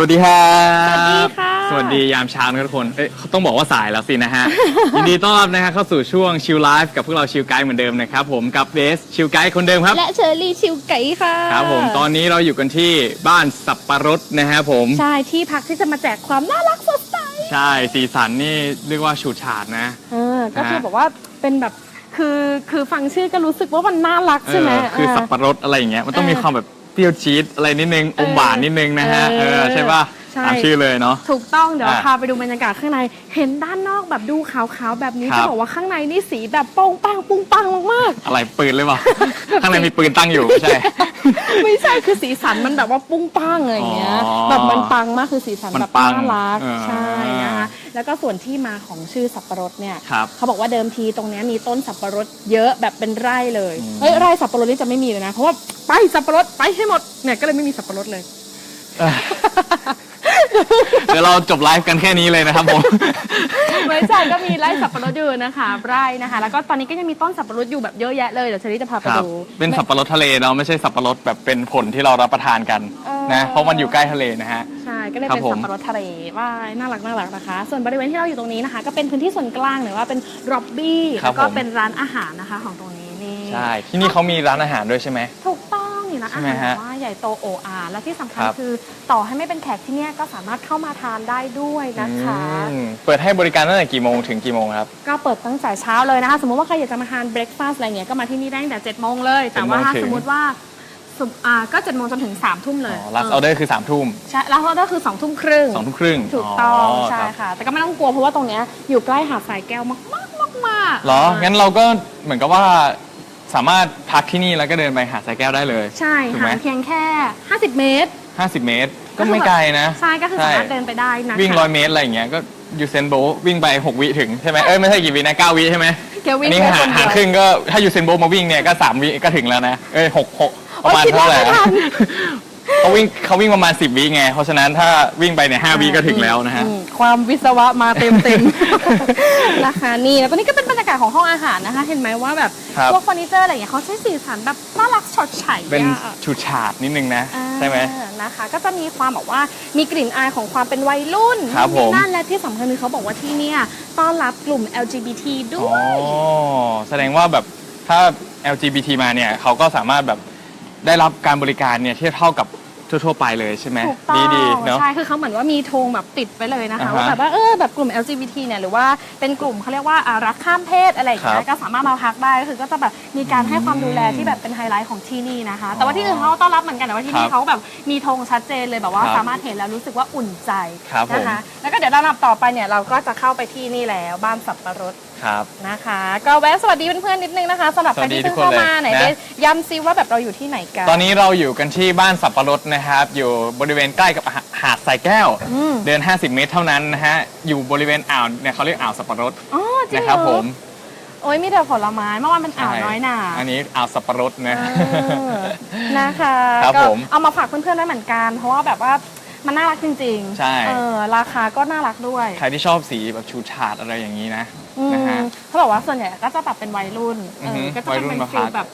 สวัสดีครับสวัสดีค่ะสวัสดียามเช้านะครับทุกคน เอ้ยต้องบอกว่าสายแล้วสินะฮะ ยินดีต้อนรับนะฮะเข้าสู่ช่วงชิลไลฟ์กับพวกเราชิลไกด์เหมือนเดิมนะครับผมกับเบสชิลไกด์คนเดิมครับ และเชอรี่ชิวไก่ค่ะครับผมตอนนี้เราอยู่กันที่บ้านสับปะรดนะฮะผม ใช่ที่พักที่จะมาแจกความน่ารักสดใสใช่สีสันนี่เรียกว่าฉูดฉาดนะ เออก็คือฮะแบบว่าเป็นแบบคือคือฟังชื่อก็รู้สึกว่ามันน่ารักใช่ไหมเออคือสับเปะรดอะไรอย่างเงี้ยมันต้องเออมีความแบบเป รี้ยวจี๊ดอะไรนิดนึงอมหวานนิดนึงนะฮะเอเอออใช่ป่ะใช่ ตามชื่อเลยเนาะ ถูกต้องเดี๋ยวอะพาไปดูบรรยากาศข้างใน เห็นด้านนอกแบบดูขาวๆแบบนี้ครัจะบ บอกว่าข้างในนี่สีแบบโป้งปังปุ้งปังมากอะไรปืนหรือเปล่า ข้างในมีปืนตั้งอยู่ไม่ใช่ ๆ ไม่ใช่คือสีสันมันแบบว่าปุ้งปังอะไรอย่างเงี้ยอ๋อแบบมันปังมากคือสีสันมันแบบปังน่ารักเออ ใช่นะคะ แล้วก็ส่วนที่มาของชื่อสับปะรดเนี่ยครับเขาบอกว่าเดิมทีตรงเนี้ยมีต้นสับปะรดเยอะแบบเป็นไร่เลยอืมเฮ้ยไร่สับปะรดนี่จะไม่มีเลยนะเพราะว่าไปสับปะรดไปให้หมดเนี่ยก็เลยไม่มีสับปะรดเลย เอ้ยเดี๋ยวเราจบไลฟ์กันแค่นี้เลยนะครับผมไม่ใช่ก็มีไร่สับปะรดอยู่นะคะไร่นะคะ แล้วก็ตอนนี้ก็ยังมีต้นสับปะรดอยู่แบบเยอะแยะเลยเดี๋ยวเชอรี่จะพาไปครับดู เป็นสับปะรดทะเลเนาะไม่ใช่สับปะรดแบบเป็นผลที่เรารับประทานกันเออ นะเพราะมันอยู่ใกล้ทะเลนะฮะ ใช่ก็เลยครับเป็นผม สับปะรดทะเลว่ายน่ารักน่ารักนะคะ ส่วนบริเวณที่เราอยู่ตรงนี้นะคะ ก็เป็นพื้นที่ส่วนกลางหรือว่าเป็นร็อบบี้แล้วก็เป็นร้านอาหารนะคะของตรงนี้นี่ใช่ที่นี่เขามีร้านอาหารด้วยใช่ไหม ถูกต้องนี่นะใช่อาไหมหารฮะ ว่าให ญ่โตโออาและที่สำคัญครับ คือต่อให้ไม่เป็นแขกที่เนี่ยก็สามารถเข้ามาทานได้ด้วยนะคะ อืมเปิดให้บริการตั้งแต่กี่โมงถึงกี่โมงครับ ก็เปิดตั้งแต่เช้าเลยนะคะ สมมติว่าใครอยากจะมาทานเบรคฟาสต์อะไรเงี้ยก็มาที่นี่ได้ตั้งแต่7จ็ดโมงเลย แต่ว่าถ้า7โมงถึง สมมติว่าสมอ่าก็7จ็ดโมงจนถึง3ามทุ่มเลยลัสออเดอร์คือ3ามทุ่มใช่แล้วก็คือ2องทุ่มครึ่ง สองทุ่มครึ่งถูกต้องใช่ครับค่ะ แต่ก็ไม่ต้องกลัวเพราะว่าตรงเนี้ยอยู่ใกล้หาดทรายแก้วมากมากมากมากเหรอ งั้นเราก็เหมือนกับว่า สามารถพักที่นี่แล้วก็เดินไปหาดสายแก้วได้เลย ใช่ถูกไหมห่างเพียงแค่ 50 เมตร 50 เมตร ก็ไม่ไกลนะ ใช่ก็คือสามารถเดินไปได้นะคะวิ่งร้อยเมตรอะไรอย่างเงี้ยก็ยูเซนโบลต์วิ่งไป 6 วิถึงใช่ไหมเอ้ยไม่ใช่กี่วินะ 9 วิใช่ไหมแกวิ่อังนนี้ไปหาคนหาเดียวครึ่งก็ถ้ายูเซนโบลต์มาวิ่งเนี่ยก็ 3 วิก็ถึงแล้วนะ เอ้ยหกหกประมาณโอ๊ยคิดเท่าไหร่ว่าไม่ทัน เขาวิ่งเขาวิ่งประมาณ 10วิไง เพราะฉะนั้นถ้าวิ่งไปเนี่ยห้าวิก็ถึงแล้วนะฮะ อืมความวิศวะมาเต็มเต็มๆ นะคะนี่แล้วก็นี่ก็เป็นบรรยากาศของห้องอาหารนะคะ เห็นไหมว่าแบบครับ พวกเฟอร์นิเจอร์อะไรอย่างเงี้ยเขาใช้สีสันแบบน่ารักสดใสเป็นอะชูชาดนิดนึงนะ อ่าใช่ไหม นะคะ ก็จะมีความแบบว่ามีกลิ่นอายของความเป็นวัยรุ่นครับผม นั่นและที่สำคัญคือเขาบอกว่าที่เนี่ยต้อนรับกลุ่ม LGBT ด้อ๋วอยแสดงว่าแบบถ้า LGBT มาเนี่ยเขาก็สามารถแบบ ได้รับการบริการเนี่ยที่เท่ากับทั่วๆไปเลยใช่ไหมถูกต้องดีดีๆเนาะ ใช่คือเขาเหมือนว่ามีธงแบบติดไว้เลยนะคะอ่าฮะว่าแบบว่าเออแบบกลุ่ม LGBT เนี่ยหรือว่าเป็นกลุ่มเขาเรียกว่าอ่ารักข้ามเพศอะไรอย่างเงี้ครัยบก็สามารถมาพักได้ก็คือก็จะแบบมีการให้ความดูแลที่แบบเป็นไฮไลท์ของที่นี่นะคะ แต่ว่าที่อื่นเขาก็ต้อนรับเหมือนกันแต่ว่าที่นี่ครับเขาแบบมีธงชัดเจนเลยแบบว่าครับสามารถเห็นแล้วรู้สึกว่าอุ่นใจครับผม นะคะแล้วก็เดี๋ยวลำดับต่อไปเนี่ยเราก็จะเข้าไปที่นี่แล้วบ้านสับปะรด ครับ นะคะ ก็แวะสวัสดีเพื่อนๆนิดนึงนะคะสำหรับใครที่เพิ่งเข้ามาไหนสวัสดีทุกคนเลยนะได้ย้ำซิว่าแบบเราอยู่ที่ไหนกัน ตอนนี้เราอยู่กันที่บ้านสับปะรดนะครับ อยู่บริเวณใกล้กับหาหาดสายแก้วอืมเดิน 50 เมตรเท่านั้นนะฮะ อยู่บริเวณอ่าวเนี่ยเขาเรียกอ่าวสับปะรดอ๋อจริงนะเหครรับอผมโอ้ยมีแต่ผลไม้เมื่อวานเป็นอ่าวใช่น้อยหนาอันนี้อ่าวสับปะรดนะเออนะคะครับก็ผมเอามาฝากเพื่อนๆด้วยเหมือนกัน เพราะว่าแบบว่ามันน่ารักจริง ๆ ใช่ เออราคาก็น่ารักด้วย ใครที่ชอบสีแบบชูชาดอะไรอย่างนี้นะอืม นะฮะ เขาบอกว่าส่วนใหญ่ก็จะแบบเป็นวัยรุ่นอืเออฮึอก็จะวัยรุ่เป็นนมาฟีพัลกแบบ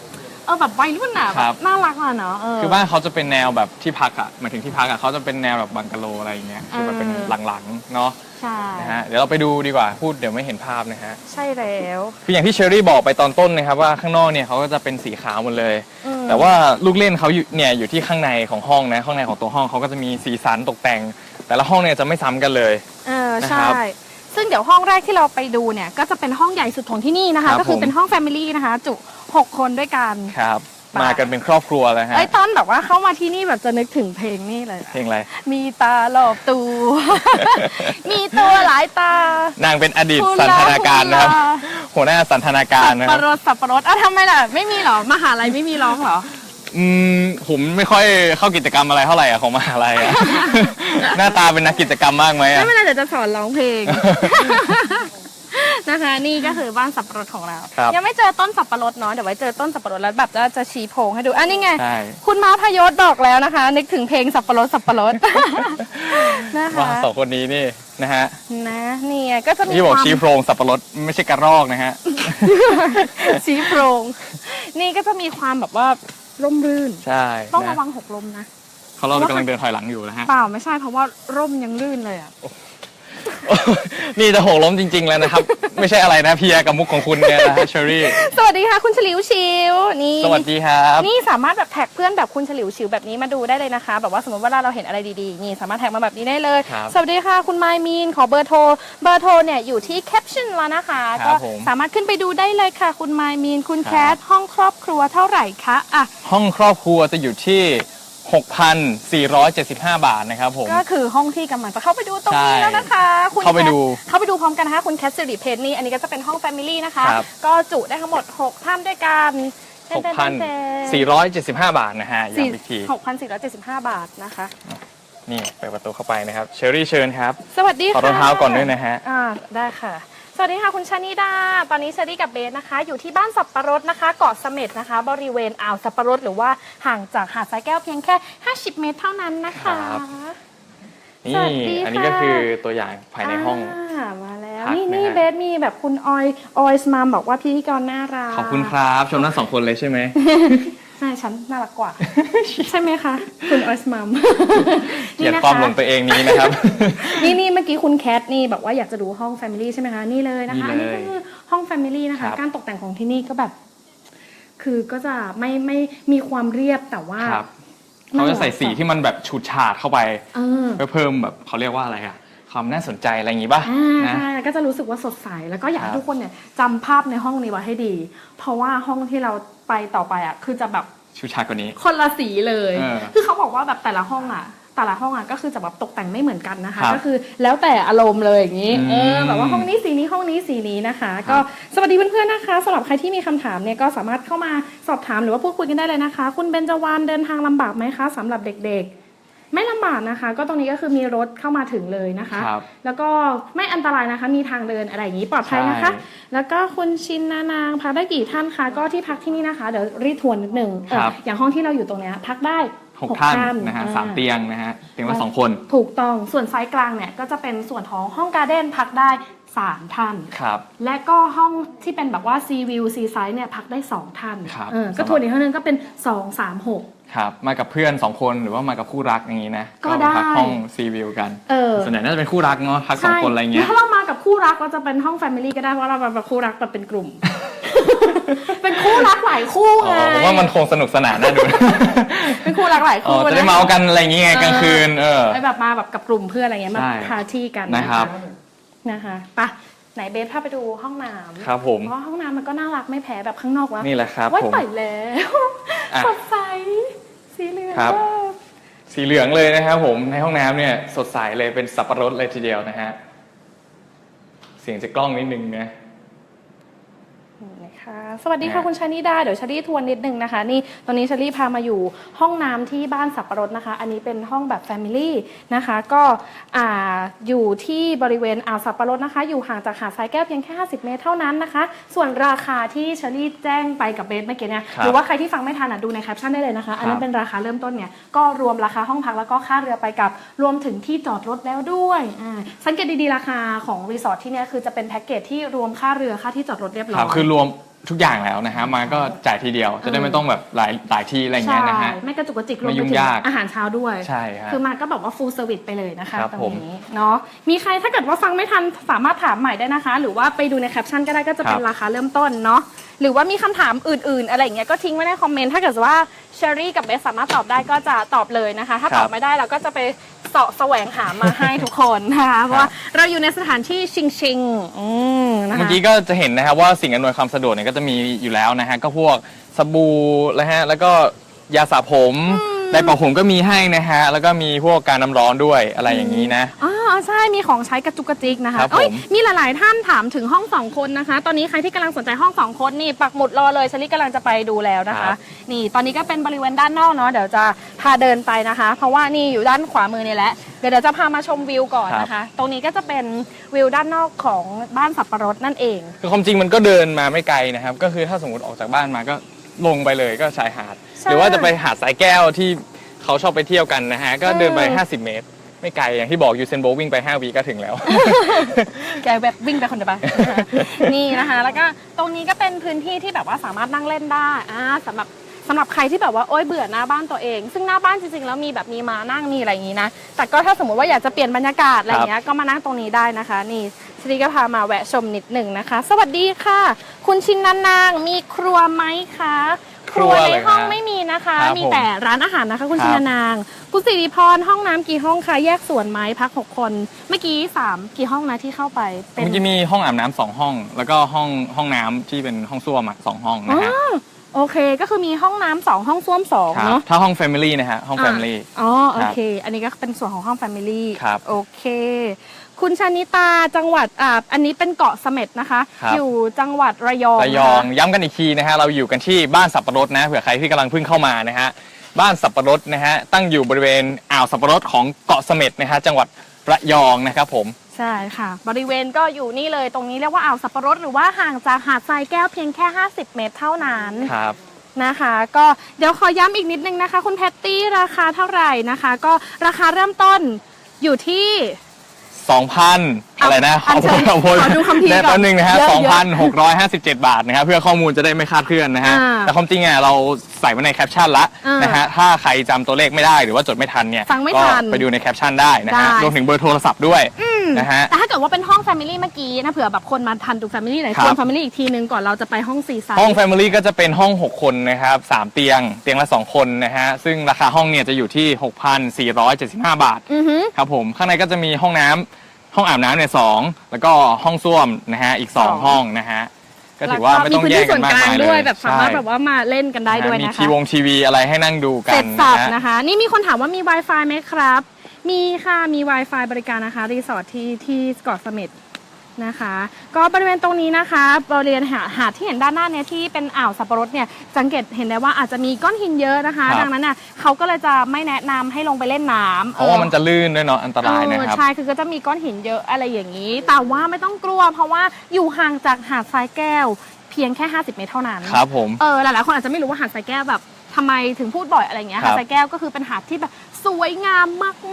เออแบบวัยรุ่นอะครับ แบบน่ารักอะเนาะเออ คือบ้านเขาจะเป็นแนวแบบที่พักอะหมายถึงที่พักอะเขาจะเป็นแนวแบบบังกะโลอะไรอย่างเงี้ยคือแบบเป็นเออ หลังๆเนาะใช่นะฮะเดี๋ยวเราไปดูดีกว่าพูดเดี๋ยวไม่เห็นภาพนะฮะ ใช่แล้วคืออย่างที่เชอรี่บอกไปตอนต้นนะครับว่าข้างนอกเนี่ยเขาก็จะเป็นสีขาวหมดเลย อืม แต่ว่าลูกเล่นเขาอยู่เนี่ยอยู่ที่ข้างในของห้องนะข้างในของตัวห้องเขาก็จะมีสีสันตกแต่ง แต่ละห้องเนี่ยจะไม่ซ้ำกันเลย เออนะคใช่รับ ซึ่งเดี๋ยวห้องแรกที่เราไปดูเนี่ยก็จะเป็นห้องใหญ่สุดของที่นี่นะคะ ครับก็คือผม เป็นห้องแฟมิลี่นะคะ จุหกคนด้วยกัน ครับ ไป มากันเป็นครอบครัวเลยฮะ ไอ้ยตอนแบบว่าเข้ามาที่นี่แบบจะนึกถึงเพลงนี่เลย เพลงอะไร มีตาหลอบตัวมีตัวหลายตานางเป็นอดีตฮูสันลาทนาการนะครับฮูลาหัวหน้าสันทนาการสับนะคปะรับ รดสับปะรดอะทำไมล่ะ ไม่มีเหรอ มหาลัยไม่มีร้องเหรอ อืมผมไม่ค่อยเข้ากิจกรรมอะไรเท่าไหร่อะของมหาลัยอะ หน้าตาเป็นนักกิจกรรมมากไหมไม่อะ เป็นไรเดี๋ยวจะสอนร้องเพลง นะคะ นี่ก็คือบ้านสับปะรดของเรา ครับยังไม่เจอต้นสับปะรดเนาะเดี๋ยวไว้เจอต้นสับปะรดแล้วแบบจะจะชี้โพงให้ดูอันนี้ไง ใช่ คุณม้าพยศบอกแล้วนะคะ นึกถึงเพลงสับปะรดสับปะรด นะคะ ว่าสองคนนี้นี่นะฮะนะนี่ไงก็จะมีที่บอกความชี้โพรงสับปะรดไม่ใช่กระรอกนะฮะ ชี้โพรง นี่ก็จะมีความแบบว่า ร่มรื่น ใช่ต้องนระวังหกลมนะ เขาเรากำลังเดินถอยหลังอยู่นะฮะ เปล่าไม่ใช่เพราะว่าร่มยังลื่นเลยอะ นี่จะหกล้มจริง ๆ แล้วนะครับ ไม่ใช่อะไรนะเพียกับมุกของคุณเนี่ยนะฮะเชอรี่ สวัสดีค่ะ คุณฉลิวชิวนี่สวัสดีครับ นี่สามารถแบบแท็กเพื่อนแบบคุณฉลิวชิวแบบนี้มาดูได้เลยนะคะ แบบว่าสมมติว่าเราเห็นอะไรดีๆ นี่สามารถแท็กมาแบบนี้ได้เลย ครับสวัสดีค่ะคุณไมมีนขอเบอร์โทร เบอร์โทรเนี่ยอยู่ที่แคปชั่นแล้วนะคะ ครัก็บผมสามารถขึ้นไปดูได้เลยค่ะ คุณไมมีนคุณครับ แคทห้องครอบครัวเท่าไหร่คะอะ ห้องครอบครัวจะอยู่ที่ 6,475 บาทนะครับผม ก็คือห้องที่กำลังจะเข้าไปดูตรงนี้ใช่แล้วนะคะ คุณเข้าไปแคทดูเข้าไปดูพร้อมกันนะคะ คุณแคทสิริเพชรนี่อันนี้ก็จะเป็นห้องแฟมิลี่นะคะ ครับก็จุได้ทั้งหมด 6 ท่านด้วยกันเต้นๆๆ6,475 บาทนะฮะย้ำอีกทีหกพันสี่ร้อยเจ็ดสิบห้าบาทนะคะ นี่เปิดประตูเข้าไปนะครับ เชอรี่เชิญครับ สวัสดีขอค่ะรองเท้าก่อนด้วยนะฮะ อ่าได้ค่ะ สวัสดีค่ะคุณชนิดา ตอนนี้เชอรี่กับเบสนะคะ อยู่ที่บ้านสับปะรดนะคะเกาะเสม็ดนะคะ บริเวณอ่าวสับปะรดหรือว่าห่างจากหาดทรายแก้วเพียงแค่ 50 เมตรเท่านั้นนะคะ ครับสนี่วัสดีอันนี้ค่ะก็คือตัวอย่างภายในห้องามาแล้ว พักนี่นะนี่ฮะเบสมีแบบคุณออยออยสมามบอกว่าพิธีกรน่ารักขอบคุณครับ ชมทั้งสองคนเลยใช่ไหม ใช่ฉันน่ารักกว่า ใช่ไหมคะ คุณออยสมามเกลียดความหลงตัวเองนี้นะครับ นี่นี่เมื่อกี้คุณแคทนี่บอกว่าอยากจะดูห้อง Family ใช่ไหมคะ นี่เลยนะคะอันนี่นี้เลยก็คือห้อง Family นะคะครับการตกแต่งของที่นี่ก็แบบ คือก็จะไม่ไม่มีความเรียบแต่ว่าครับเขาจะใส่สีที่มันแบบฉูดฉาดเข้าไปเออเพื่อเพิ่มแบบเขาเรียกว่าอะไรอะ ความน่าสนใจอะไรอย่างงี้ป่ะอ่านะ ใช่แล้วก็จะรู้สึกว่าสดใส แล้วก็อยากให้ครับ ทุกคนเนี่ยจำภาพในห้องนี้ไว้ให้ดี เพราะว่าห้องที่เราไปต่อไปอะคือจะแบบฉูดฉาดกว่านี้ คนละสีเลย เออคือเขาบอกว่าแบบแต่ละห้องอะ แต่ละห้องอะก็คือจะแบบตกแต่งไม่เหมือนกันนะคะ ครับก็คือแล้วแต่อารมณ์เลยอย่างนี้ อืมเออแบบว่าห้องนี้สีนี้ห้องนี้สีนี้นะคะ ก็สวัสดีเพื่อนๆนะคะสำหรับใครที่มีคำถามเนี่ยก็สามารถเข้ามาสอบถามหรือว่าพูดคุยกันได้เลยนะคะ คุณเบญจวรรณเดินทางลำบากไหมคะสำหรับเด็กๆ ไม่ลำบากนะคะ ก็ตรงนี้ก็คือมีรถเข้ามาถึงเลยนะคะ ครับ แล้วก็ไม่อันตรายนะคะ มีทางเดินอะไรอย่างนี้ปลอดภัยนะคะ ใช่ แล้วก็คุณชินนานางพักได้กี่ท่านคะก็ที่พักที่นี่นะคะเดี๋ยวรีดทวนนิดนึงเออครับ อย่างห้องที่เราอยู่ตรงเนี้ยพักได้หกท่านนะฮะอ่ สามเตียงนะฮะเตียงละสองคน ถูกต้องส่วนไซส์กลางเนี่ยก็จะเป็นส่วนของห้องการ์เด้นพักได้ 3 ท่าน ครับ และก็ห้องที่เป็นแบบว่าซีวิวซีไซส์เนี่ยพักได้ 2 ท่านครับเออก็ทวนอีกท่านนึงก็เป็น 2 3 6 ครับ มากับเพื่อนสองคนหรือว่ามากับคู่รักอย่างงี้นะก็ได้พักห้องซีวิวกัน เออส่วนใหญ่น่าจะเป็นคู่รักเนาะพักสองคนอะไรเงี้แล้ยวถ้าเรามากับคู่รักเราจะเป็นห้องแฟมิลี่ก็ได้เพราะเราแบบคู่รักแบบเป็นกลุ่ม เป็นคู่รักหลายคู่อ๋ไงอผมว่ามันคงสนุกสนานน่าดูเป็นคู่รักหลายอ๋อคู่จะได้นเมากันอะไรอย่างเงี้ยกลางคืน เออ ไปแบบมาแบบกับกลุ่มเพื่อนอะไรเงี้ยมาใช่ปาร์ตี้กันนะครับ นะคะไปะ ไหนเบฟพาไปดูห้องน้ำครับผมเพราะห้องน้ำมันก็น่ารักไม่แพ้แบบข้างนอกแล้วนี่แหละครับว่าผมไปแล้วอะสดใสสีเหลืองครับมากสีเหลืองเลยนะครับผมในห้องน้ำเนี่ยสดใสเลยเป็นสับปะรดเลยทีเดียวนะฮะเสียงจากกล้องนิดนึงนะนะคะ สวัสดีค่ะนะคุณชานิดา เดี๋ยวชารีทวนนิดนึงนะคะ นี่ตอนนี้ชารีพามาอยู่ห้องน้ำที่บ้านสับปะรดนะคะ อันนี้เป็นห้องแบบ Family นะคะ ก็อ่าอยู่ที่บริเวณอ่าวสับปะรดนะคะ อยู่ห่างจากหาดทรายแก้วเพียงแค่ 50 เมตรเท่านั้นนะคะ ส่วนราคาที่ชารีแจ้งไปกับเบสเมื่อกี้เนี่ยครับหรือว่าใครที่ฟังไม่ทันอะดูในแคปชั่นได้เลยนะคะ อันนั้ครันบเป็นราคาเริ่มต้นเนี่ยก็รวมราคาห้องพักแล้วก็ค่าเรือไปกับรวมถึงที่จอดรถแล้วด้วยอ่าสังเกตดีๆราคาของรีสอร์ทที่เนี่ยคือจะเป็นแพ็กเกจที่รวมค่าเรือค่าที่จอดรถเรียบร้คอรับยคือรวมทุกอย่างแล้วนะฮะมาก็จ่ายทีเดียวจะได้ไม่ต้องแบบหลายหลายที่อะไรเงี้ยนะฮะ ใช่ไม่กระจุกกระจิกรวไม่มยุ่ไปงถึงยากอาหารเช้าด้วย ใช่ฮะคือมาก็แบบว่า full service ไปเลยนะคะครับตรผมงนี้เนาะมีใครถ้าเกิดว่าฟังไม่ทันสามารถถามใหม่ได้นะคะ หรือว่าไปดูในแคปชั่นก็ได้ก็จะเป็นครับ ราคาเริ่มต้นเนาะหรือว่ามีคำถามอื่น ๆ อะไรอย่างเงี้ยก็ทิ้งไว้ในคอมเมนต์ถ้าเกิดว่าเชอรี่กับเบสสามารถตอบได้ก็จะตอบเลยนะคะ ถ้าครับตอบไม่ได้เราก็จะไป เสาะแสวงหามาให้ทุกคนนะคะเพราะว่าเราอยู่ในสถานที่ชิงชิงๆอืมนะคะ เมื่อกี้ก็จะเห็นนะครับว่าสิ่งอำนวยความสะดวกเนี่ยก็จะมีอยู่แล้วนะฮะก็พวกสบู่นะฮะแล้วก็ยาสระผม ไดร์เป่าผมก็มีให้นะฮะ แล้วก็มีพวกการน้ำร้อนด้วยอะไรอย่างนี้นะ อ๋อใช่มีของใช้กระจุกกระจิกนะคะครับเอ้ยผมมีหลาย ๆ ท่านถามถึงห้องสองคนนะคะ ตอนนี้ใครที่กำลังสนใจห้องสองคนนี่ปักหมุดรอเลยชลิกำลังจะไปดูแล้วนะคะ นี่ตอนนี้ก็เป็นบริเวณด้านนอกเนาะเดี๋ยวจะพาเดินไปนะคะ เพราะว่านี่อยู่ด้านขวามือนี่แหละเดี๋ยวเดี๋ยวจะพามาชมวิวก่อนนะคะ ตรงนี้ก็จะเป็นวิวด้านนอกของบ้านสับปะรดนั่นเอง คือความจริงมันก็เดินมาไม่ไกลนะครับ ก็คือถ้าสมมติออกจากบ้านมาก็ ลงไปเลยก็ชายหาด ใช่ หรือว่าจะไปหาดสายแก้วที่เขาชอบไปเที่ยวกันนะฮะ ก็เดินไปเออ50 เมตร ไม่ไกลอย่างที่บอกยูเซนโบวิ่งไป 5 วีก็ถึงแล้ว แกแบบวิ่งไปคนเดียวปะนี่นะคะ แล้วก็ตรงนี้ก็เป็นพื้นที่ที่แบบว่าสามารถนั่งเล่นได้อ่าสำหรับ สำหรับใครที่แบบว่าโอ๊ยเบื่อหน้าบ้านตัวเอง ซึ่งหน้าบ้านจริงๆแล้วมีแบบมีมานั่งมีอะไรอย่างนี้นะ แต่ก็ถ้าสมมติว่าอยากจะเปลี่ยนบรรยากาศอะไรอย่างเงี้ยก็มานั่งตรงนี้ได้นะคะ นี่ชลีก็พามาแวะชมนิดหนึ่งนะคะ สวัสดีค่ะ คุณชินนานางมีครัวไหมคะครัวในห้องเลยนะไม่มีนะคะครับมีผมแต่ร้านอาหารนะคะ คุณครับชินนานาง คุณสิริพรห้องน้ำกี่ห้องคะแยกส่วนไหมพักหกคน เมื่อกี้สามกี่ห้องนะที่เข้าไปเป็นเมื่อกี้มีห้องอาบน้ำสองห้อง แล้วก็ห้องห้องน้ำที่เป็นห้องส้วมอะสองห้องอ๋นะอฮะ โอเคก็คือมีห้องน้ำสองห้องส้วมสองครับเนาะถ้าห้อง Family นะฮะห้อง Family อ๋อโอครับเค อันนี้ก็เป็นส่วนของห้อง Family ครับโอเค คุณชนิตาจังหวัดอ่าอันนี้เป็นเกาะเสม็ดนะคะ ครับ อยู่จังหวัดระยองระยองนะคะย้ำกันอีกทีนะฮะเราอยู่กันที่บ้านสับปะรดนะเผื่อใครที่กำลังเพิ่งเข้ามานะฮะบ้านสับปะรดนะฮะตั้งอยู่บริเวณอ่าวสับปะรดของเกาะเสม็ดนะฮะจังหวัดระยองนะครับผม ใช่ค่ะ บริเวณก็อยู่นี่เลยตรงนี้เรียกว่าอ่าวสับปะรดหรือว่าห่างจากหาดทรายแก้วเพียงแค่ 50 เมตรเท่านั้นครับนะคะ ก็เดี๋ยวขอย้ำอีกนิดนึงนะคะ คุณแพตตี้ราคาเท่าไหร่นะคะ ก็ราคาเริ่มต้นอยู่ที่2,000อะไรนะอันเชิญขอโทษขอดูคำพีร์แป๊ก่อนบนึงนะฮะเยอะ2,657บาทนะครับเพื่อข้อมูลจะได้ไม่คลาดเคลื่อนนะฮะอ่าแต่ความจริงอะเรา ใส่ไว้ในแคปชั่นละอ่านนะฮะถ้าใครจำตัวเลขไม่ได้หรือว่าจดไม่ทันเนี่ยฟังไม่ก็ทันไปดูในแคปชั่นได้นะฮะได้ รวมถึงเบอร์โทรศัพท์ด้วยนะฮะ แต่ถ้าเกิดว่าเป็นห้อง Family เมื่อกี้นะเผื่อแบบคนมาทันดู Family ไหนครับชวน Family อีกทีนึงก่อนเราจะไปห้องซีไซห้อง Family ก็จะเป็นห้อง 6 คนนะครับ3เตียงเตียงละ 2 คนนะฮะซึ่งราคาห้องเนี่ยจะอยู่ที่ 6,475 บาทอือหือ ครับผมข้างในก็จะมีห้องน้ำห้องอาบน้ำเนี่ยสองแล้วก็ห้องส้วมนะฮะอีก สอง 2 ห้องนะฮะ ก็ถือว่าไม่ต้องแยกกันมากมายมีพื้นที่ส่วนกลางเลด้วยยแบบสามารถใช่แบบว่ามาเล่นกันได้ด้วยมีนะทีคะวงทีวีอะไรให้นั่งดูกัเสร็นจสับนะฮะ นะคะ นี่มีคนถามว่ามี Wi-Fi ไหมครับ มีค่ะ มี Wi-Fi บริการนะคะ รีสอร์ทที่ที่เกาะเสม็ด นะคะ ก็บริเวณตรงนี้นะคะ บริเวณหาดหาดที่เห็นด้านหน้าเนี่ยที่เป็นอ่าวสับปะรดเนี่ยสังเกตเห็นได้ว่าอาจจะมีก้อนหินเยอะนะคะ ครับ ดังนั้นน่ะเขาก็เลยจะไม่แนะนำให้ลงไปเล่นน้ำเพราะว่ามันจะลื่นด้วยเนาะอันตรายนะเออครับ ใช่คือก็จะมีก้อนหินเยอะอะไรอย่างนี้ แต่ว่าไม่ต้องกลัว เพราะว่าอยู่ห่างจากหาดทรายแก้ว เพียงแค่ 50 เมตรเท่านั้น ครับผม เออหลายๆคนอาจจะไม่รู้ว่าหาดทรายแก้วแบบทำไมถึงพูดบ่อยอะไรเงี้ยครัหาบดทรายแก้วก็คือเป็นหาดที่แบบ สวยงาม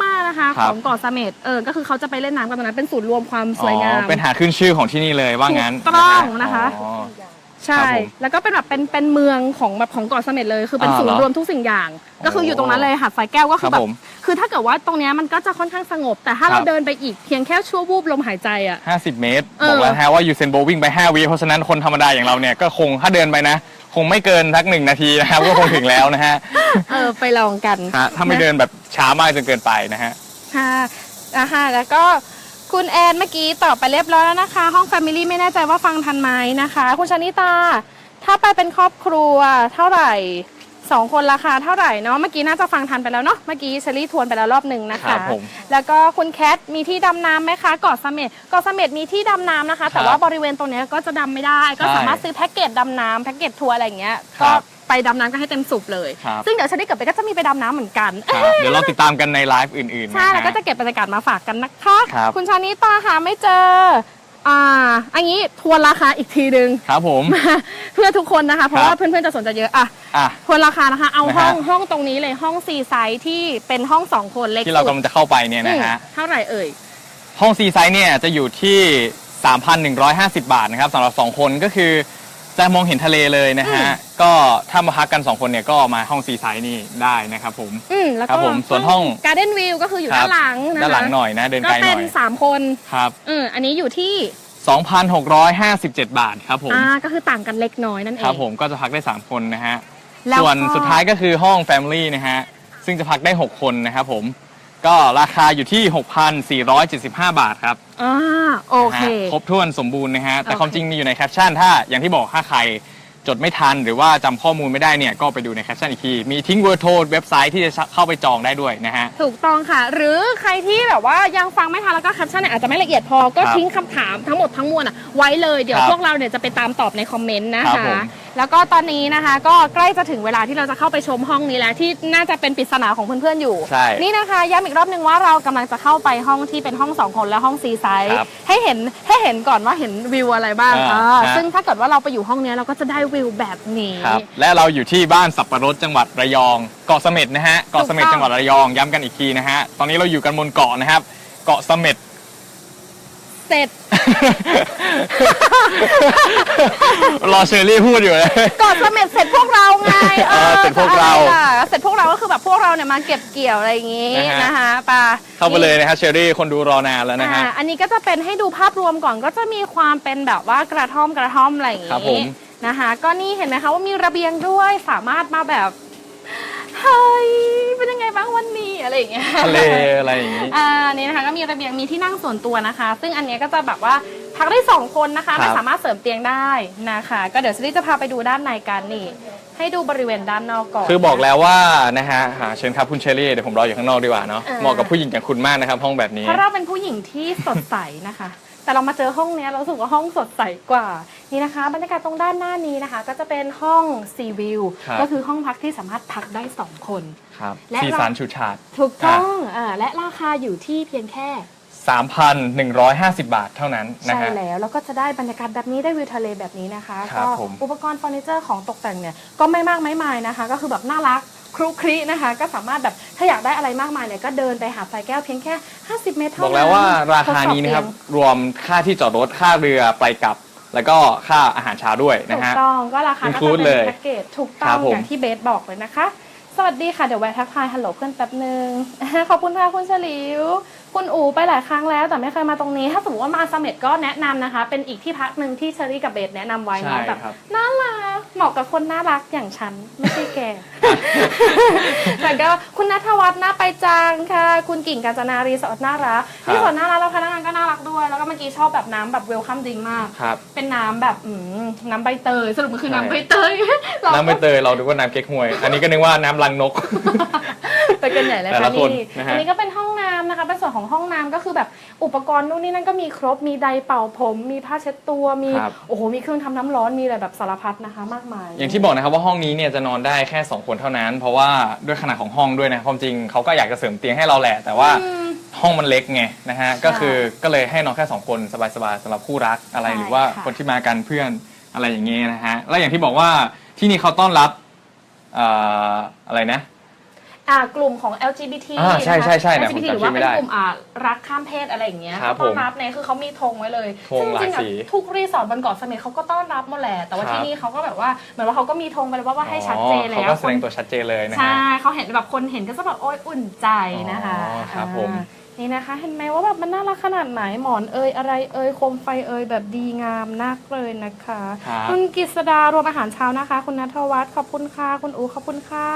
มากๆนะคะครัขบองเกาะเสม็ดเออก็คือเขาจะไปเล่นน้ำกันตรงนั้นเป็นศูนย์รวมความสวยงาม อ๋อเป็นหาดขึ้นชื่อของที่นี่เลยว่างั้นถูกต้องนะคะ อ๋อ ใช่ ครับผมแล้วก็เป็นแบบเป็นเป็นเมืองของแบบของเกาะเสม็ดเลยคือเป็นอ่าศูนย์เหรอรวมทุกสิ่งอย่าง ก็คืออยู่โอ้ตรงนั้นเลยหาดทรายแก้วก็คือคแบรับบผมคือถ้าเกิดว่าตรงเนี้ยมันก็จะค่อนข้างสงบ แต่ถ้าครัเราบเดินไปอีกเพียงแค่ชั่ววูบลมหายใจอะ 50 เมตร เออ บอกแล้วฮะว่ายูเซนโบวิ่งไป 5วิเพราะฉะนั้นคนธรรมดาอย่างเราเนี่ยก็คงถ้าเดินไปนะ คงไม่เกินทักหนึ่งนาทีนะครับ ก็คงถึงแล้วนะฮะเออไปลองกันฮะถ้าไม่เดินแบบช้ามากจนเกินไปนะฮะค่ะนะคะแล้วก็คุณแอนเมื่อกี้ตอบไปเรียบร้อยแล้วนะคะ ห้อง Family ไม่แน่ใจว่าฟังทันไหมนะคะ คุณชนิตา ถ้าไปเป็นครอบครัวเท่าไหร่ สองคนราคาเท่าไหร่เนาะเมื่อกี้น่าจะฟังทันไปแล้วเนาะเมื่อกี้เชอรี่ทวนไปแล้วรอบหนึ่งนะครัคะ บผมแล้วก็คุณแคทมีที่ดำน้ำไหมคะเกาะเสม็ดเกาะเสม็ดมีที่ดำน้ำนะคะ แต่ว่าบริเวณตรงเนี้ยก็จะดำไม่ได้ ก็สามารถซื้อแพ็กเกจดำน้ำแพ็กเกจทัวร์อะไรอย่างเงี้ยครัก็บไปดำน้ำกันให้เต็มสุบเลย ครับ ซึ่งเดี๋ยวเชอรี่กับไปก็จะมีไปดำน้ำเหมือนกัน ครับเดี๋ยวเราติดตามกันในไลฟ์อื่นๆใช่ นะแล้วฮะ ก็จะเก็บบรรยากาศมาฝากกันนะคะครับ ณชานิตาหาไม่เจอ อ่าอันนี้ทวนราคาอีกทีนึงครับผมเพื่อทุกคนนะคะ เพราะครับว่าเพื่อนๆจะสนใจเยอะอะอะ ทวนราคานะคะ เอานะฮะห้องห้องตรงนี้เลยห้องซีไซส์ที่เป็นห้องสองคนเล็กที่เราสุดกำลังจะเข้าไปเนี่ยนะฮะ อืมเท่าไหร่เอ่ย ห้องซีไซส์เนี่ยจะอยู่ที่ 3,150 บาทนะครับสำหรับ 2 คนก็คือ จะมองเห็นทะเลเลยนะฮะอืมก็ถ้ามาพักกัน2คนเนี่ยก็มาห้องซีไซส์นี่ได้นะครับผม อืมแล้วครัก็บผมส่วนห้อง การ์เด้นวิวก็คืออยู่ครัด้าบนหลังนะคะด้านหลังหน่อยนะ เดินก็ไกลหเป็น่นอยสามคนครับ อืมอันนี้อยู่ที่2,657 บาทครับผม อ่าก็คือต่างกันเล็กน้อยนั่นเองครับผมก็จะพักได้ 3 คนนะฮะ แล้วก็ ส่วนสุดท้ายก็คือห้อง Family นะฮะ ซึ่งจะพักได้ 6 คนนะครับผม ก็ราคาอยู่ที่ 6,475 บาทครับอ่าโอเค นะฮะครบถ้วนสมบูรณ์นะฮะ แต่โอเค ความจริงมีอยู่ในแคปชั่น ถ้าอย่างที่บอกถ้าใครจดไม่ทัน หรือว่าจำข้อมูลไม่ได้เนี่ย ก็ไปดูในแคปชั่นอีกที มีทิ้งเบอร์โทรเว็บไซต์ที่จะเข้าไปจองได้ด้วยนะฮะ ถูกต้องค่ะ หรือใครที่แบบว่ายังฟังไม่ทันแล้วก็แคปชั่นเนี่ยอาจจะไม่ละเอียดพอก็ครับทิ้งคำถามทั้งหมดทั้งมวลอะไว้เลยเดี๋ยวครับพวกเราเนี่ยจะไปตามตอบในคอมเมนต์นะครับผคะม แล้วก็ตอนนี้นะคะ ก็ใกล้จะถึงเวลาที่เราจะเข้าไปชมห้องนี้แล้วที่น่าจะเป็นปริศนาของเพื่อนๆอยู่ ใช่นี่นะคะย้ำอีกรอบนึงว่าเรากำลังจะเข้าไปห้องที่เป็นห้องสองคนและห้องซีไซส์ครับให้เห็นให้เห็นก่อนว่าเห็นวิวอะไรบ้างอ่าอ่าฮะ ซึ่งถ้าเกิดว่าเราไปอยู่ห้องเนี้ยเราก็จะได้วิวแบบนี้ ครับและเราอยู่ที่บ้านสับปะรดจังหวัดระยองเกาะเสม็ดนะฮะเกาะเสม็ดถูกต้องจังหวัดระยองย้ำกันอีกทีนะฮะตอนนี้เราอยู่กันบนเกาะนะครับ เกาะเสม็ดซ เสร็จ รอเชอรี่พูดอยู่เลย กอดเสม็ดเสร็จพวกเราไงเออเสร็จพวกเราจะอะไรล่ะเสร็จพวกเราก็คือแบบพวกเราเนี่ยมาเก็บเกี่ยวอะไรอย่างงี้นะฮะ นะคะปาเข้าไปเลยนะครับเชอรี่คนดูรอนานแล้วนะฮะ อ่าอันนี้ก็จะเป็นให้ดูภาพรวมก่อนก็จะมีความเป็นแบบว่ากระท่อมกระท่อมอะไรอย่างครับผงี้มนะคะก็นี่เห็นไหมคะว่ามีระเบียงด้วยสามารถมาแบบ เฮ้ยเป็นยังไงบ้างวันนี้อะไรอย่างเงี้ยทะเลอะไรอย่างนี้ อ่านี่นะคะก็มีระเบียงมีที่นั่งส่วนตัวนะคะ ซึ่งอันเนี้ยก็จะแบบว่าพักได้สองคนนะคะครับ ไม่สามารถเสริมเตียงได้นะคะ ก็เดี๋ยวซิลี่จะพาไปดูด้านในกันนี่ ให้ดูบริเวณด้านนอกก่อน คือบอกแล้วว่านะฮะหาเชิญครับคุณเชอรี่เดี๋ยวผมรออยู่ข้างนอกดีกว่าเนาะอ่า เหมาะกับผู้หญิงอย่างคุณมากนะครับห้องแบบนี้ เพราะเราเป็นผู้หญิงที่สดใสนะคะ แต่เรามาเจอห้องเนี้ยเรารู้สึกว่าห้องสดใสกว่า นี่นะคะ บรรยากาศตรงด้านหน้านี้นะคะ ก็จะเป็นห้องซีวิวครับ ก็คือห้องพักที่สามารถพักได้สองคน ครับและ สีสันชูชาด ถูกต้องอ่าและราคาอยู่ที่เพียงแค่ 3,150 บาทเท่านั้นนะใช่ฮะ แล้ว แล้วก็จะได้บรรยากาศแบบนี้ได้วิวทะเลแบบนี้นะคะ ครัก็บผมอุปกรณ์เฟอร์นิเจอร์ของตกแต่งเนี่ยก็ไม่มากไม่มายนะคะ ก็คือแบบน่ารักครุคลินะคะ ก็สามารถแบบถ้าอยากได้อะไรมากมายเนี่ยก็เดินไปหาดทรายแก้วเพียงแค่ 50 เมตรเท่าบนั้นอกแล้วว่าราคานี้นะครับ รวมค่าที่จอดรถค่าเรือไปกลับ แล้วก็ค่าอาหารเช้าด้วยถูนะกฮะ ต้องก็ราคาก็จะ Include เป็เลนยแพ็กเกจถูกคต้รัอบงผม อย่างที่เบสบอกเลยนะคะ สวัสดีค่ะเดี๋ยวแวะทักทายฮัลโหลเพื่อนแป๊บนึง ขอบคุณค่ะคุณเฉลีว คุณอูไปหลายครั้งแล้วแต่ไม่เคยมาตรงนี้ ถ้าสมมติว่ามาเสม็ดก็แนะนำนะคะ เป็นอีกที่พักหนึ่งที่เชอรี่กับเบสแนะนำไว้ใช่เนาะแบบครับน่ารักเหมาะกับคนน่ารักอย่างฉัน ไม่ใช่แกแต่ก็คุณนัทวัฒน์น่าไปจังค่ะ คุณกิ่งกาญจนารีสอร์ทน่ารักครับรีสอร์ทน่ารักแล้วพนักงานก็น่ารักด้วย แล้วก็เมื่อกี้ชอบแบบน้ำแบบเวลคัมดิงมากครับเป็นน้ำแบบอืมน้ำใบเตยสรุปมันคือใช่น้ำใบเตยเราน้ำใบเตยเราดูว่าน้ำเก๊กฮวย อันนี้ก็นึกว่าน้ำลังนก ไปกันใหญ่เลยแต่ค่ะละคนนี่นะฮะ อันนี้ก็เป็นห้องน้ำนะคะเป็นส่วนของห้องน้ำก็คือแบบอุปกรณ์นู่นนี่นั่นก็มีครบมีไดร์เป่าผม มีผ้าเช็ดตัวมีครับ โอ้โหมีเครื่องทำน้ำร้อนมีอะไรแบบสารพัดนะคะ มากมาย อย่างที่บอกนะครับว่าห้องนี้เนี่ยจะนอนได้แค่ 2 คนเท่านั้น เพราะว่าด้วยขนาดของห้องด้วยนะความจริงเขาก็อยากจะเสริมเตียงให้เราแหละ แต่ว่าอืมห้องมันเล็กไงนะฮะก็คือใช่ก็เลยให้นอนแค่ 2 คนสบายๆสำหรับคู่รักอะไรใช่หรือว่าค่ะ คนที่มากันเพื่อนอะไรอย่างเงี้ยนะฮะแล้วอย่างที่บอกว่าที่นี่เขาต้อนรับเอ่ออะไรนะ อ่ากลุ่มของ LGBT อ่าใช่ใช่ใช่นะคะเนี่ยผม LGBT จำหรือว่าชื่อไม่เป็นได้กลุ่มอ่ารักข้ามเพศอะไรอย่างเงี้ยครับเขาต้อนรับเนี่ยคือเขามีธงไว้เลยธงหลายซึ่จริๆอะสีทุกรีสอร์ทบนเกาะเสม็ดเขาก็ต้อนรับหมดแหละแต่ว่าครับ ที่นี่เขาก็แบบว่าเหมือนว่าเขาก็มีธงไปเลยว่าว่าให้ชัดเจนอ๋อแล้เขาวก็แสคดนงตัวชัดเจนเลยนะใช่ฮะเขาเห็นแบบคนเห็นก็จะแบบโอ๊ยอุ่นใจนะคะอ๋อครับผม อ่านี่นะคะ เห็นไหมว่าแบบมันน่ารักขนาดไหนหมอนเอ่ยอะไรเอ่ยโคมไฟเอ่ยแบบดีงามนักเลยนะคะ ครับ คุณกฤษดารวมอาหารเช้านะคะ คุณนัทวัฒน์ขอบคุณค่ะคุณอูขอบคุณค่ะ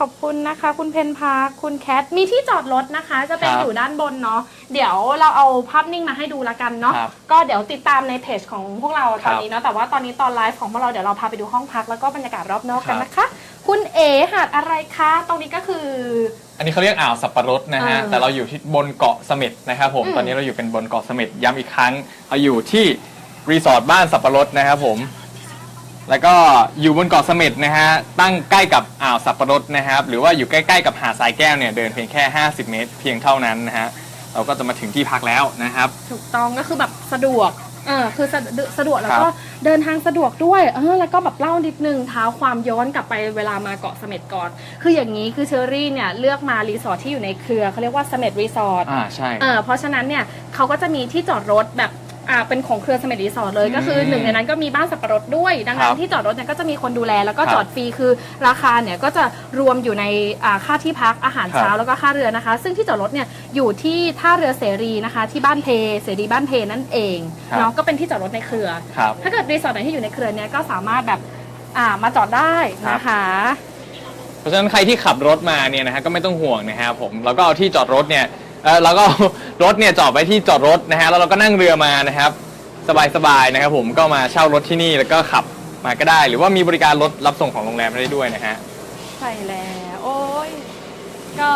ขอบคุณนะคะ คุณเพนพาคุณแคท มีที่จอดรถนะคะ จะเป็นครับอยู่ด้านบนเนาะเดี๋ยวเราเอาภาพนิ่งมาให้ดูละกันเนาะครับก็เดี๋ยวติดตามในเพจของพวกเราครัตอบนนี้เนาะแต่ว่าตอนนี้ตอนไลฟ์ของพวกเราเดี๋ยวเราพาไปดูห้องพักแล้วก็บรรยากาศรอบนอกกันครับ นะคะ คุณเอหาดอะไรคะ ตรงนี้ก็คือ อันนี้เขาเรียกอ่าวสับปะรดนะฮะ เออแต่เราอยู่ที่บนเกาะเสม็ดนะครับผม อืม ตอนนี้เราอยู่เป็นบนเกาะเสม็ดย้ำอีกครั้ง เราอยู่ที่รีสอร์ทบ้านสับปะรดนะครับผม แล้วก็อยู่บนเกาะเสม็ดนะฮะ ตั้งใกล้กับอ่าวสับปะรดนะครับ หรือว่าอยู่ใกล้ๆกับหาดทรายแก้วเนี่ย เดินเพียงแค่ 50 เมตร เพียงเท่านั้นนะฮะ เราก็จะมาถึงที่พักแล้วนะครับ ถูกต้องก็คือแบบสะดวก เออคือสะดสะดวกแล้วครัก็บเดินทางสะดวกด้วย เออ แล้วก็แบบเล่านิดนึงเท้าความย้อนกลับไปเวลามาเกาะเสม็ดก่อน คืออย่างนี้คือเชอรี่เนี่ยเลือกมารีสอร์ทที่อยู่ในเครือเขาเรียกว่าเสม็ดรีสอร์ท อ่า ใช่ เออเพราะฉะนั้นเนี่ยเขาก็จะมีที่จอดรถแบบ อ่าเป็นของเครือเสม็ดรีสอร์ทเลยอืมก็คือหนึ่งในนั้นก็มีบ้านสับปะรดด้วย ดังนั้ครันบที่จอดรถเนี่ยก็จะมีคนดูแล แล้วก็ครับจอดฟรีคือราคาเนี่ยก็จะรวมอยู่ในอ่าค่าที่พักอาหารเช้าครับแล้วก็ค่าเรือนะคะ ซึ่งที่จอดรถเนี่ยอยู่ที่ท่าเรือเสรีนะคะ ที่บ้านเพเสรีบ้านเพนั่นเองครับ เนาะก็เป็นที่จอดรถในเครือ ครับ ถ้าเกิดรีสอร์ทไหนที่อยู่ในเครือเนี่ยก็สามารถแบบอ่ามาจอดได้นะคะ เพราะฉะนั้นใครที่ขับรถมาเนี่ยนะฮะก็ไม่ต้องห่วงนะฮะผมเราก็เอาที่จอดรถเนี่ย เออเราก็ รถเนี่ยจอดไว้ที่จอดรถนะฮะแล้วเราก็นั่งเรือมานะครับ สบายๆนะครับ ผมก็มาเช่ารถที่นี่แล้วก็ขับมาก็ได้ หรือว่ามีบริการรถรับส่งของโรงแรมได้ด้วยนะฮะ ใช่แล้ว โอ้ย ก็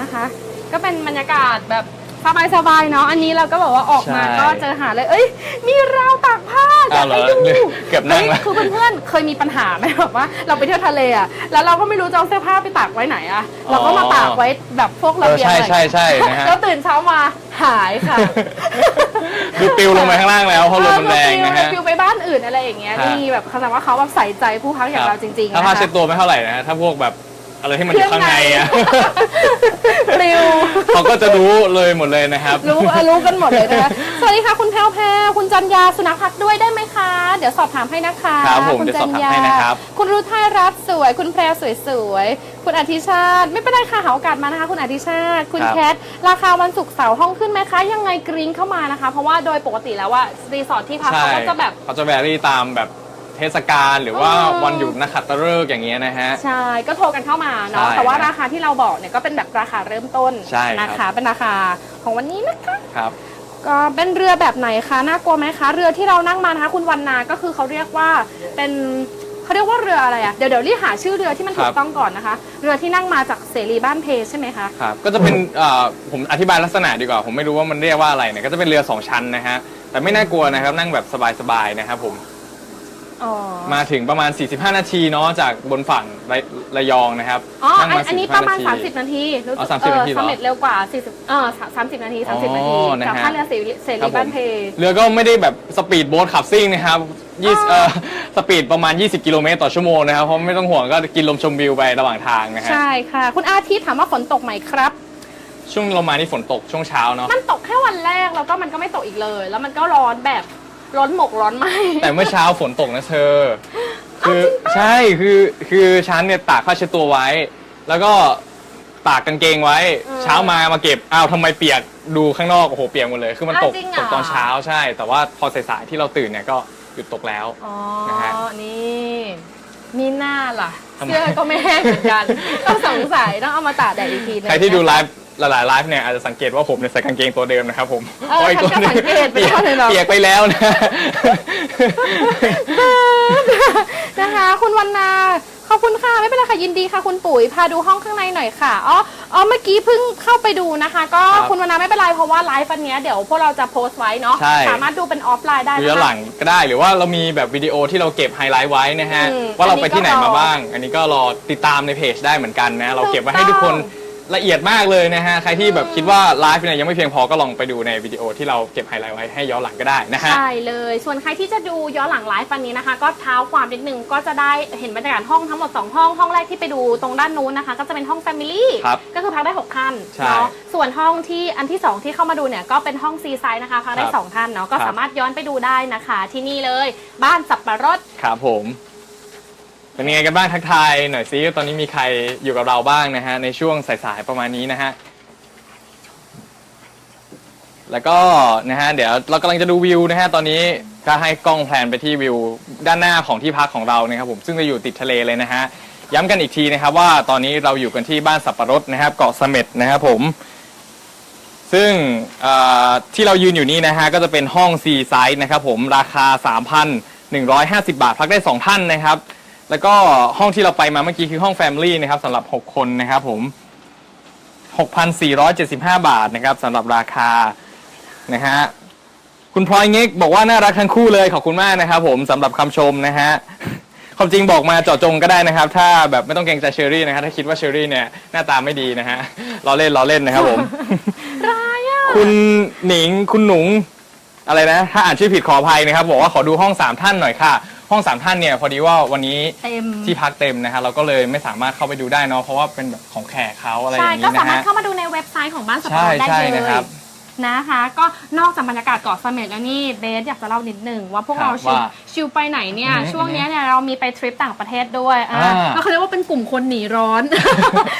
นะคะ ก็เป็นบรรยากาศแบบ สบายๆเนาะอันนี้เราก็บอกว่าออกมาใช่ก็เจอหาเลย เอ้ย มีราวตากผ้าอยากอ้าวเหรอให้ดูเกือบนั่งฮ้ยแล้วคือเพื่อนๆเคยมีปัญหาไหมแบบว่า เราไปเที่ยวทะเลอะแล้วเราก็ไม่รู้จะเอาเสื้อผ้าไปตากไว้ไหนอะเราก็มาตากไว้แบบพวกระเบียงเออใช่อะไรใช่ใช่นะฮะ แล้วตื่นเช้ามาหายค่ะ คือปิวลงไปข้างล่างแล้วเพราะลมมันแรงนะเออฮะ ฟิวไปบ้านอื่นอะไรอย่างเงี้ยฮะ นี่แบบเขาแสดงว่าเขาแบบใส่ใจผู้พักอย่างเราจริงๆถ้านะผ้าคะเช็ดตัวไม่เท่าไหร่นะฮะถ้าพวกแบบ อะไรที่มันอยู่ข้างในอะปลิว เขาก็จะรู้เลยหมดเลยนะครับ รู้เออรู้กันหมดเลยนะคะ สวัสดีค่ะ คุณแพลวแพลวคุณจันยาสุนัขพักด้วยได้ไหมคะ เดี๋ยวสอบถามให้นะคะครับผมณเดี๋ยวสอบถามให้นะครับ คุณรุทัยรัตน์สวย คุณแพรวสวยๆคุณอธิชาติ ไม่เป็นไรค่ะหาโอกาสมานะคะ คุณอธิชาติ คุณครับแคท ราคาวันศุกร์เสาร์ห้องขึ้นไหมคะ ยังไงกรีนเข้ามานะคะ เพราะว่าโดยปกติแล้วว่ารีสอร์ทที่พักใช่เขาก็จะแบบ เขาจะแวรี่ตามแบบ เทศกาลหรือว่าอืมวันหยุดนักขัตฤกษ์อย่างเงี้ยนะฮะ ใช่ ก็โทรกันเข้ามาเนาะ ใช่แต่ว่าครับราคาที่เราบอกเนี่ยก็เป็นแบบราคาเริ่มต้นใช่ครับ นะคะ เป็นราคาของวันนี้นะคะ ครับ ก็เป็นเรือแบบไหนคะ น่ากลัวไหมคะ เรือที่เรานั่งมานะคะ คุณวันนา ก็คือเขาเรียกว่าเป็นเขาเรียกว่าเรืออะไรอะเดี๋ยวเดี๋ยวรีบหาชื่อเรือที่มันถูครักบ ต้องก่อนนะคะ เรือที่นั่งมาจากเสรีบ้านเพใช่ไหมคะ ครับ ก็จะเป็นเอ่อผมอธิบายลักษณะดีกว่า ผมไม่รู้ว่ามันเรียกว่าอะไรเนี่ย ก็จะเป็นเรือสองชั้นนะฮะ แต่ไม่น่ากลัวนะครับ นั่งแบบสบายๆนะครับผม อ๋อ มาถึงประมาณ 45 นาทีเนาะจากบนฝั่งระระยองนะครับอ๋อนั่งอันมาอันนี้45ประมาณนาที30 นาทีรู้อ๋สึอก30นาทีเหรอสำเร็จเร็วกว่า 40เออ30 นาที 30 นาทีอ๋อนะฮะกับท่าเรือเสรีเสครัรีบผมบ้านเพเรือก็ไม่ได้แบบสปีดโบ๊ทขับซิ่งนะครับยี่สิบอ๋อเอ่อสปีดประมาณ 20 กิโลเมตรต่อชั่วโมงนะครับ เพราะไม่ต้องห่วงก็กินลมชมวิวไประหว่างทางนะฮะใช่ค่ะ คุณอาทิตย์ถามว่าฝนตกไหมครับช่วงเรามานี่ฝนตกช่วงเช้าเนาะมันตกแค่วันแรกแล้วก็มันก็ไม่ตกอีกเลย แล้วมันก็ร้อนแบบ ร้อนหมกร้อนไหม แต่เมื่อเช้าฝนตกนะเธอ คือใช่คือคือฉันเนี่ยตากผ้าเช็ดตัวไว้ แล้วก็ตากกางเกงไว้ อืมเช้ามามาเก็บอ้าวทำไมเปียกดูข้างนอกโอ้โหเปียกหมดเลยคือมันตกอ้าวจริงเหรอ ตกตอนเช้าใช่ แต่ว่าพอสายๆที่เราตื่นเนี่ยก็หยุดตกแล้ว อ๋อ นะฮะนี่มีหน้าล่ะ ทำไม เสื้อก็ไม่แห้งเหมือนกัน ต้องสงสัยต้องเอามาตากแดดอีกทีนึงใครที่ดูนะคะไลฟ์ หลายๆไลฟ์เนี่ยอาจจะสังเกตว่าผมเนี่ยใส่กางเกงตัวเดิมนะครับผมเออพราะอีกตัวหนึ่ฉันก็สังเกตไปแล้วเลยเหรอเปียกไปแล้วนะ นะคะ คุณวันนาขอบคุณค่ะไม่เป็นไรค่ะยินดีค่ะ คุณปุ๋ยพาดูห้องข้างในหน่อยค่ะอ๋ออ๋อเมื่อกี้เพิ่งเข้าไปดูนะคะ ก็ครับคุณวันนาไม่เป็นไรเพราะว่าไลฟ์อันเนี้ยเดี๋ยวพวกเราจะโพสต์ไว้เนาะใช่ สามารถดูเป็นออฟไลน์ได้ดูนะย้อนหลัคะงก็ได้หรือว่าเรามีแบบวิดีโอที่เราเก็บไฮไลท์ไว้นะฮะ อืมว่าเราไปที่ไหนอันนี้ก็มารอบ้าง อันนี้ก็รอติดตามในเพจได้เหมือนกันนะ เราเก็บไว้ให้ถูทุกกต้คองน ละเอียดมากเลยนะฮะ ใครที่แบบคิดว่าไลฟ์เนี่ยยังไม่เพียงพอก็ลองไปดูในวิดีโอที่เราเก็บไฮไลท์ไว้ให้ย้อนหลังก็ได้นะฮะ ใช่เลย ส่วนใครที่จะดูย้อนหลังไลฟ์วันนี้นะคะ ก็เท้าความนิดนึงก็จะได้เห็นบรรยากาศห้องทั้งหมด 2 ห้อง ห้องแรกที่ไปดูตรงด้านนู้นนะคะ ก็จะเป็นห้อง Family ครับก็คือพักได้ 6 ท่านใช่เนาะส่วนห้องที่อันที่ 2 ที่เข้ามาดูเนี่ยก็เป็นห้องซีไซด์นะคะพักได้ ครับ 2 ท่านเนาะก็ครับสามารถย้อนไปดูได้นะคะ ที่นี่เลยบ้านสับปะรด ครับผม เป็นยังไงกันบ้างทักทายหน่อยซิตอนนี้มีใครอยู่กับเราบ้างนะฮะในช่วงสายๆประมาณนี้นะฮะแล้วก็นะฮะเดี๋ยวเรากำลังจะดูวิวนะฮะตอนนี้ก็ให้กล้องแพลนไปที่วิวด้านหน้าของที่พักของเรานะครับผมซึ่งจะอยู่ติดทะเลเลยนะฮะย้ำกันอีกทีนะครับว่าตอนนี้เราอยู่กันที่บ้านสับปะรดนะครับเกาะเสม็ดนะครับผม ซึ่งที่เรายืนอยู่นี้นะฮะก็จะเป็นห้องซีไซส์นะครับผมราคา 3,150 บาทพักได้ 2 ท่านนะครับ แล้วก็ห้องที่เราไปมาเมื่อกี้คือห้อง Family นะครับสำหรับ 6 คนนะครับผม 6,475 บาทนะครับสำหรับราคานะฮะคุณพลอยเง็กบอกว่าน่ารักทั้งคู่เลยขอบคุณมากนะครับผมสำหรับคำชมนะฮะความจริงบอกมาเจาะจงก็ได้นะครับ ถ้าแบบไม่ต้องเกรงใจเชอรี่นะครับถ้าคิดว่าเชอรี่เนี่ยหน้าตาไม่ดีนะฮะล้อเล่นล้อเล่นนะครับผม ร้ายอะคุณหนิงคุณหนุงอะไรนะ ถ้าอ่านชื่อผิดขออภัยนะครับ บอกว่าขอดูห้องสามท่านหน่อยค่ะ ห้องสามท่านเนี่ยพอดีว่าวันนี้เต็มที่พักเต็มนะฮะเราก็เลยไม่สามารถเข้าไปดูได้เนาะเพราะว่าเป็นแบบของแขกเขาอะไรอใช่ย่างก็นี้สานะมารถฮะเข้ามาดูในเว็บไซต์ของบ้านสับปะใช่รดได้ใช่เลยนะครับ นะคะ ก็นอกจากบรรยากาศเกาะเสม็ดแล้วนี่เบสอยากจะเล่านิดหนึ่งว่าพวกครับเราชิลว่าชิลไปไหนเนี่ยอือฮึช่วงเนี้ยเนี่ยเรามีไปทริปต่างประเทศด้วยอ่าอ่าก็คือเรียกว่าเป็นกลุ่มคนหนีร้อน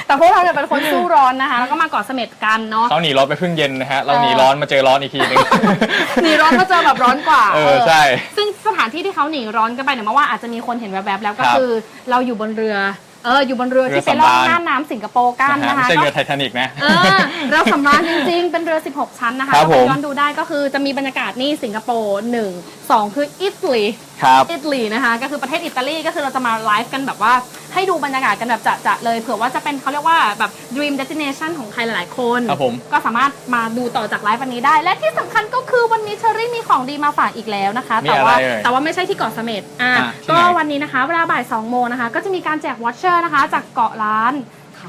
แต่พวกเราเนี่ยเป็นคนสู้ร้อนนะคะ แล้วก็มาเกาะเสม็ดกันเนาะเขาหนีร้อนไปเพิ่งเย็นนะฮะ เราเออหนีร้อนมาเจอร้อนอีกทีหนึง หนีร้อนก็เจอแบบร้อนกว่าเออใช่ซึ่งสถานที่ที่เขาหนีร้อนกันไปเนี่ยมาว่าอาจจะมีคนเห็นแวบๆแล้วก็ครับคือ เราอยู่บนเรือ เอออยู่บนเรือเรือที่ไปล่องสำราญน่านน้ำสิงคโปร์กันนะฮะนะคะไม่ใช่ก็เรือไททานิกนะเออเราสำราญจริงๆ เป็นเรือ 16 ชั้นนะคะครับก็ไปผมย้อนดูได้ก็คือจะมีบรรยากาศนี่สิงคโปร์หนึ่งสองคืออิตาลี ครับอิตาลีนะคะก็คือประเทศอิตาลีก็คือเราจะมาไลฟ์กันแบบว่าให้ดูบรรยากาศกันแบบจะๆเลยเผื่อว่าจะเป็นเขาเรียกว่าแบบ dream destination ของใครหลายๆคนครับผม ก็สามารถมาดูต่อจากไลฟ์วันนี้ได้ และที่สำคัญก็คือวันนี้เชอรี่มีของดีมาฝากอีกแล้วนะคะ มีแต่อะไรว่าเอ่ยแต่ว่าไม่ใช่ที่เกาะเสม็ดอะอะที่ก็ไหนวันนี้นะคะเวลาบ่าย2โมงนะคะ ก็จะมีการแจกวอชเชอร์นะคะ จากเกาะล้าน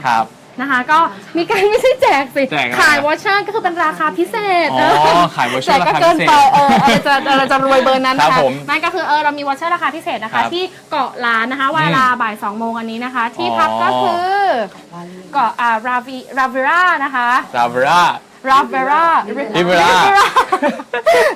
ครับ นะคะ ก็มีการไม่ใช่แจกสิ แจกอะไร ขายวอชเชอร์ก็คือเป็นราคาพิเศษอ๋อเออขายเวอร์ชัแต่นราก็คาเกิพินเศษ ไปเออเออจะเราจะรวยเบอร์นั้นครันะบคะผมนั่นก็คือเออเรามีวอชเชอร์ราคาพิเศษนะครัคะ บที่เกาะล้านนะคะเวลาบ่าย2โมงอันนี้นะคะ ที่อ๋อพักก็คือเกาะอ่าราวีราวิรานะคะ ลาเวร่าราเฟรา Rivera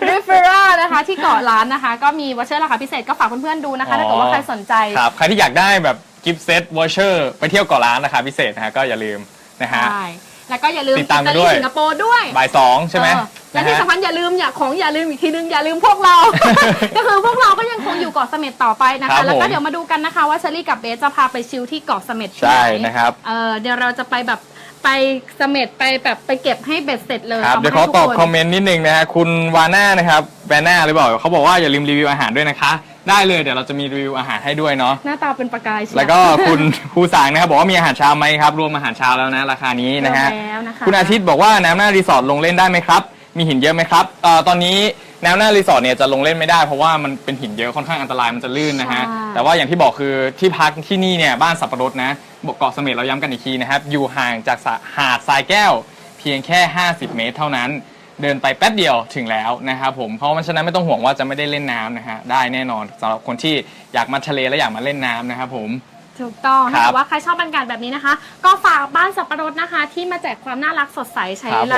ริเฟรานะคะ ที่เกาะล้านนะคะ ก็มีวอเชอร์ราคาพิเศษก็ฝากเพื่อนๆดูนะคะ ถ้าเกิดว่าใครสนใจ ครับ ใครที่อยากได้แบบ กิฟต์เซตวอเชอร์ไปเที่ยวเกาะล้านราคาพิเศษนะฮะก็อย่าลืมนะฮะ ใช่แล้วก็อย่าลืมติดตามกันอิลีด้วย สิงคโปร์ด้วย บ่ายสองใช่ไหมเออและนะที่ฮะ สำคัญอย่าลืมอย่าของอย่าลืมอีกทีนึงอย่าลืมพวกเรา ก็คือพวกเราก็ยังคงอยู่เกาะเสม็ดต่อไปนะครัคะ บแล้วก็ผม เดี๋ยวมาดูกันนะคะว่าเชอรี่กับเบสจะพาไปชิลที่เกาะเสม็ดที่ใช่ไหนนะครับ เออเดี๋ยวเราจะไปแบบไปเสม็ดไปแบบไปเก็บให้เบ็ดเสร็จเลยครับาเดี๋ยวมาขอให้ตอบทุกคอมเมนต์นิดนึงนะฮะคุณวาน่านะครับแบนน่าหรือเปล่าเขาบอกว่าอย่าลืมรีวิวอาหารด้วยนะคะ ได้เลยเดี๋ยวเราจะมีรีวิวอาหารให้ด้วยเนาะหน้าตาเป็นประกายเชียแล้วก็คุณ ครูสางนะครับบอกว่ามีอาหารเช้าไหมครับ รวมอาหารเช้าแล้วนะราคานี้นะฮะรวมแล้วนะคะ คุณอาทิตย์บอกว่าน้ำหน้ารีสอร์ทลงเล่นได้ไหมครับ มีหินเยอะไหมครับเอ่อตอนนี้น้ำหน้ารีสอร์ทเนี่ยจะลงเล่นไม่ได้เพราะว่ามันเป็นหินเยอะค่อนข้างอันตรายมันจะลื่นนะฮะใช่ แต่ว่าอย่างที่บอกคือที่พักที่นี่เนี่ยบ้านสับปะรดนะบอกเกาะเสม็ดเราย้ำกันอีกทีนะครับอยู่ห่างจากสะหาดทรายแก้ว เพียงแค่ 50 เมตรเท่านั้น เดินไปแป๊บเดียวถึงแล้วนะครับผมเพราะฉะนั้นไม่ต้องห่วงว่าจะไม่ได้เล่นน้ำนะฮะได้แน่นอนสำหรับคนที่อยากมาทะเลและอยากมาเล่นน้ำนะครับผม ถูกต้องครัถ้าบเกิดว่าใครชอบบรรยากาศแบบนี้นะคะ ก็ฝากบ้านสับปะรดนะคะ ที่มาแจกความน่ารักสดใสใช้ครับผมอะไร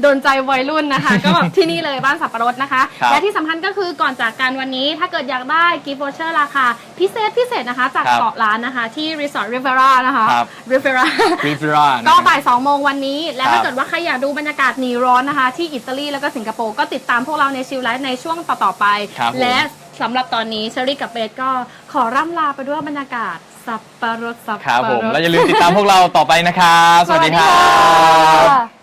โดนใจวัยรุ่นนะคะ ก็แบบที่นี่เลยบ้านสับปะรดนะคะ ครับและที่สำคัญก็คือก่อนจากกันวันนี้ ถ้าเกิดอยากได้กิฟต์วอเชอร์ราคา พิเศษพิเศษนะคะ จากครับเกาะล้านนะคะ ที่รีสอร์ทริเวรานะคะครับ ริเวราริฟรานะก็ครับบ่าย2โมงวันนี้ และครับถ้าเกิดว่าใครอยากดูบรรยากาศหนีร้อนนะคะ ที่อิตาลีแล้วก็สิงคโปร์ก็ติดตามพวกเราในชิลไลฟ์ในช่วงต่อ ๆ ไป ครับผม และสำหรับตอนนี้เชอรี่กับเบสก็ขอร่ำลาไปด้วยบรรยากาศสั บปะรดสับครับปะผม รด แล้วอย่าลืมติดตามพวกเราต่อไปนะครับ สวัสดีครับค่ะ